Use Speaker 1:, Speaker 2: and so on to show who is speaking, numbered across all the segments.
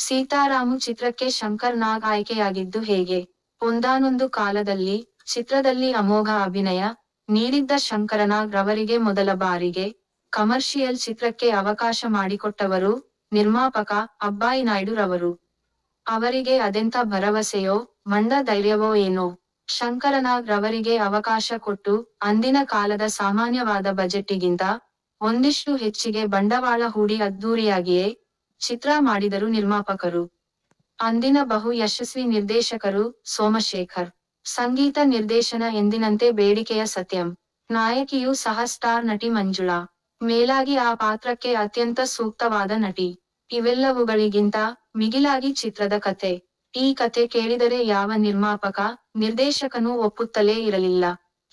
Speaker 1: ಸೀತಾರಾಮು ಚಿತ್ರಕ್ಕೆ ಶಂಕರ್ ನಾಗ್ ಆಯ್ಕೆಯಾಗಿದ್ದು ಹೇಗೆ? ಒಂದಾನೊಂದು ಕಾಲದಲ್ಲಿ, ಚಿತ್ರದಲ್ಲಿ ಅಮೋಘ ಅಭಿನಯ ನೀಡಿದ್ದ ಶಂಕರನಾಗ್ ರವರಿಗೆ ಮೊದಲ ಬಾರಿಗೆ ಕಮರ್ಷಿಯಲ್ ಚಿತ್ರಕ್ಕೆ ಅವಕಾಶ ಮಾಡಿಕೊಟ್ಟವರು ನಿರ್ಮಾಪಕ ಅಬ್ಬಾಯಿ ನಾಯ್ಡು ರವರು. ಅವರಿಗೆ ಅದೆಂತ ಭರವಸೆಯೋ ಮಂಡ ಧೈರ್ಯವೋ ಏನೋ. ಶಂಕರನಾಗ್ ರವರಿಗೆ ಅವಕಾಶ ಕೊಟ್ಟು ಅಂದಿನ ಕಾಲದ ಸಾಮಾನ್ಯವಾದ ಬಜೆಟ್ಟಿಗಿಂತ ಒಂದಿಷ್ಟು ಹೆಚ್ಚಿಗೆ ಬಂಡವಾಳ ಹೂಡಿ ಅದ್ದೂರಿಯಾಗಿಯೇ ಚಿತ್ರ ಮಾಡಿದರು ನಿರ್ಮಾಪಕರು. ಅಂದಿನ ಬಹು ಯಶಸ್ವಿ ನಿರ್ದೇಶಕರು ಸೋಮಶೇಖರ್. ಸಂಗೀತ ನಿರ್ದೇಶನ ಎಂದಿನಂತೆ ಬೇಡಿಕೆಯ ಸತ್ಯಂ. ನಾಯಕಿಯು ಸಹ ಸ್ಟಾರ್ ನಟಿ ಮಂಜುಳಾ. ಮೇಲಾಗಿ ಆ ಪಾತ್ರಕ್ಕೆ ಅತ್ಯಂತ ಸೂಕ್ತವಾದ ನಟಿ. ಇವೆಲ್ಲವುಗಳಿಗಿಂತ ಮಿಗಿಲಾಗಿ ಚಿತ್ರದ ಕತೆ. ಈ ಕತೆ ಕೇಳಿದರೆ ಯಾವ ನಿರ್ಮಾಪಕ, ನಿರ್ದೇಶಕನೂ ಒಪ್ಪುತ್ತಲೇ ಇರಲಿಲ್ಲ.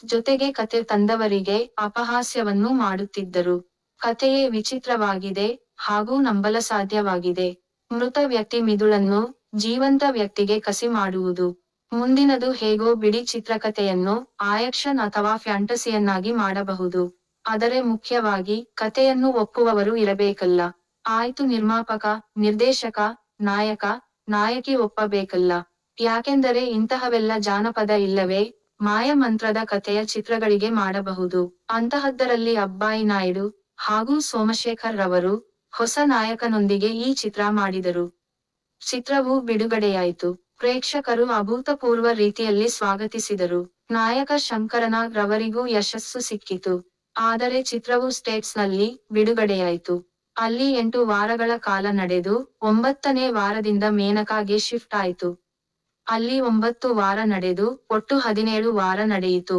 Speaker 1: ಜೊತೆಗೆ ಕತೆ ತಂದವರಿಗೆ ಅಪಹಾಸ್ಯವನ್ನೂ ಮಾಡುತ್ತಿದ್ದರು. ಕಥೆಯೇ ವಿಚಿತ್ರವಾಗಿದೆ ಹಾಗೂ ನಂಬಲ ಸಾಧ್ಯವಾಗಿದೆ. ಮೃತ ವ್ಯಕ್ತಿ ಮಿದುಳನ್ನು ಜೀವಂತ ವ್ಯಕ್ತಿಗೆ ಕಸಿ ಮಾಡುವುದು. ಮುಂದಿನದು ಹೇಗೋ ಬಿಡಿ ಚಿತ್ರಕಥೆಯನ್ನು, ಆಯಕ್ಷನ್ ಅಥವಾ ಫ್ಯಾಂಟಸಿಯನ್ನಾಗಿ ಮಾಡಬಹುದು. ಆದರೆ ಮುಖ್ಯವಾಗಿ ಕಥೆಯನ್ನು ಒಪ್ಪುವವರು ಇರಬೇಕಲ್ಲ. ಆಯ್ತು ನಿರ್ಮಾಪಕ, ನಿರ್ದೇಶಕ, ನಾಯಕ, ನಾಯಕಿ ಒಪ್ಪಬೇಕಲ್ಲ. ಯಾಕೆಂದರೆ ಇಂತಹವೆಲ್ಲ ಜಾನಪದ ಇಲ್ಲವೇ? ಮಾಯಮಂತ್ರದ ಕಥೆಯ ಚಿತ್ರಗಳಿಗೆ ಮಾಡಬಹುದು. ಅಂತಹದ್ದರಲ್ಲಿ ಅಬ್ಬಾಯಿ ನಾಯ್ಡು ಹಾಗೂ ಸೋಮಶೇಖರ್ ರವರು ಹೊಸ ನಾಯಕನೊಂದಿಗೆ ಈ ಚಿತ್ರ ಮಾಡಿದರು. ಚಿತ್ರವು ಬಿಡುಗಡೆಯಾಯಿತು. ಪ್ರೇಕ್ಷಕರು ಅಭೂತಪೂರ್ವ ರೀತಿಯಲ್ಲಿ ಸ್ವಾಗತಿಸಿದರು. ನಾಯಕ ಶಂಕರನಾಗ್ ರವರಿಗೂ ಯಶಸ್ಸು ಸಿಕ್ಕಿತು. ಆದರೆ ಚಿತ್ರವು ಸ್ಟೇಟ್ಸ್ನಲ್ಲಿ ಬಿಡುಗಡೆಯಾಯಿತು. ಅಲ್ಲಿ ಎಂಟು ವಾರಗಳ ಕಾಲ ನಡೆದು ಒಂಬತ್ತನೇ ವಾರದಿಂದ ಮೇನಕಾಗೆ ಶಿಫ್ಟ್ ಆಯಿತು. ಅಲ್ಲಿ ಒಂಬತ್ತು ವಾರ ನಡೆದು ಒಟ್ಟು ಹದಿನೇಳು ವಾರ ನಡೆಯಿತು.